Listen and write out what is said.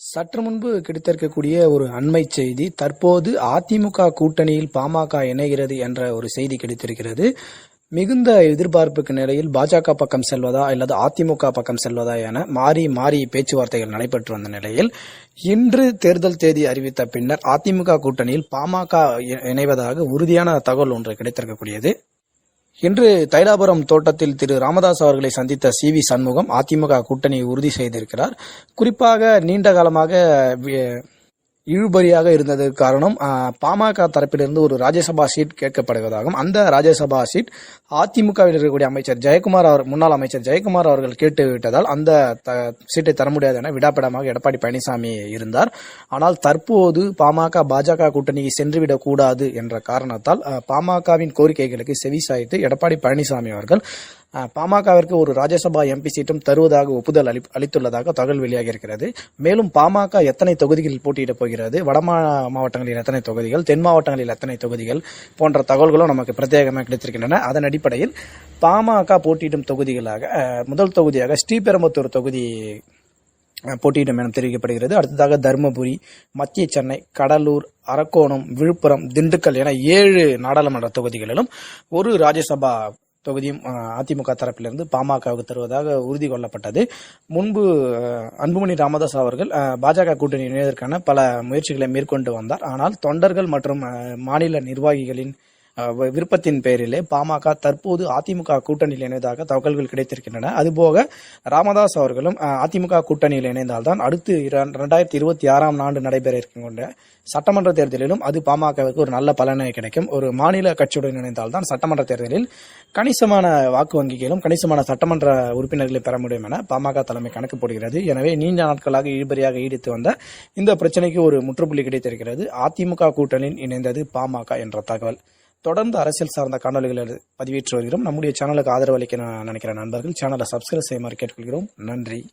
சற்று முன்பு கிடைத்திருக்கக்கூடிய ஒரு அண்மை செய்தி தற்போது அதிமுக கூட்டணியில் பாமக இணைகிறது என்ற ஒரு செய்தி கிடைத்திருக்கிறது. மிகுந்த எதிர்பார்ப்புக்கு நிலையில் பாஜக பக்கம் செல்வதா அல்லது அதிமுக பக்கம் செல்வதா என மாறி மாறி பேச்சுவார்த்தைகள் நடைபெற்று வந்த நிலையில் இன்று தேர்தல் தேதி அறிவித்த பின்னர் அதிமுக கூட்டணியில் பாமக இணைவதாக உறுதியான தகவல் ஒன்று கிடைத்திருக்கக்கூடியது. இன்று தைலாபுரம் தோட்டத்தில் திரு ராமதாஸ் அவர்களை சந்தித்த சி வி சண்முகம் அதிமுக கூட்டணியை உறுதி செய்திருக்கிறார். குறிப்பாக நீண்ட காலமாக இழுபறியாக இருந்ததற்கு காரணம் பாமக தரப்பிலிருந்து ஒரு ராஜ்யசபா சீட் கேட்கப்படுவதாகவும் அந்த ராஜ்யசபா சீட் அதிமுகவில் இருக்கக்கூடிய அமைச்சர் ஜெயக்குமார் அவர் முன்னாள் அமைச்சர் ஜெயக்குமார் அவர்கள் கேட்டுவிட்டதால் அந்த த- சீட்டை தர முடியாது என விடாப்பிடமாக எடப்பாடி பழனிசாமி இருந்தார். ஆனால் தற்போது பாமக பாஜக கூட்டணிக்கு சென்றுவிடக் கூடாது என்ற காரணத்தால் பாமகவின் கோரிக்கைகளுக்கு செவி சாய்த்து எடப்பாடி பழனிசாமி அவர்கள் பாமகவிற்கு ஒரு ராஜ்யசபா எம்பி சீட்டும் தருவதாக ஒப்புதல் அளி- அளித்துள்ளதாக தகவல் வெளியாகி இருக்கிறது மேலும் பாமக எத்தனை தொகுதிகளில் போட்டியிடப் போகிறது? வடமா மாவட்டங்களில் எத்தனை தொகுதிகள்? தென் மாவட்டங்களில் எத்தனை தொகுதிகள்? போன்ற தகவல்களும் நமக்கு பிரத்யேகமாக கிடைத்திருக்கின்றன. அதன் அடிப்படையில் பாமக போட்டியிடும் தொகுதிகளாக முதல் தொகுதியாக ஸ்ரீபெரும்புத்தூர் தொகுதி போட்டியிடும் என தெரிவிக்கப்படுகிறது. அடுத்ததாக தருமபுரி மத்திய சென்னை கடலூர் அரக்கோணம் விழுப்புரம் திண்டுக்கல் என ஏழு நாடாளுமன்ற தொகுதிகளிலும் ஒரு ராஜ்யசபா தொகுதியும் அதிமுக தரப்பிலிருந்து பாமகவுக்கு தருவதாக உறுதி கொள்ளப்பட்டது. முன்பு அன்புமணி ராமதாஸ் அவர்கள் பாஜக கூட்டணி இணைவதற்கான பல முயற்சிகளை மேற்கொண்டு வந்தார். ஆனால் தொண்டர்கள் மற்றும் மாநில நிர்வாகிகளின் விருப்பத்தின் பேரிலே பாமக தற்போது அதிமுக கூட்டணியில் இணைவதாக தகவல்கள் கிடைத்திருக்கின்றன. அதுபோக ராமதாஸ் அவர்களும் அதிமுக கூட்டணியில் இணைந்தால்தான் அடுத்து இரண்டாயிரத்தி இருபத்தி ஆறாம் ஆண்டு நடைபெற இருக்கின்ற சட்டமன்ற தேர்தலிலும் அது பாமகவுக்கு ஒரு நல்ல பலனை கிடைக்கும். ஒரு மாநில கட்சியுடன் இணைந்தால்தான் சட்டமன்ற தேர்தலில் கணிசமான வாக்கு வங்கிகளும் கணிசமான சட்டமன்ற உறுப்பினர்களை பெற முடியும் என பாமக தலைமை கணக்கு போடுகிறது. எனவே நீண்ட நாட்களாக இழுபறியாக ஈடுத்து வந்த இந்த பிரச்சனைக்கு ஒரு முற்றுப்புள்ளி கிடைத்திருக்கிறது. அதிமுக கூட்டணியில் இணைந்தது பாமக என்ற தகவல். தொடர்ந்து அரசியல் சார்ந்த காணொலிகளை பதிவேற்றி வருகிறோம். நம்முடைய சேனலுக்கு ஆதரவு அளிக்க நான் நினைக்கிற நண்பர்கள். சேனலை சப்ஸ்கிரைப் செய்யுமாறு கேட்டுக்கொள்கிறோம். நன்றி.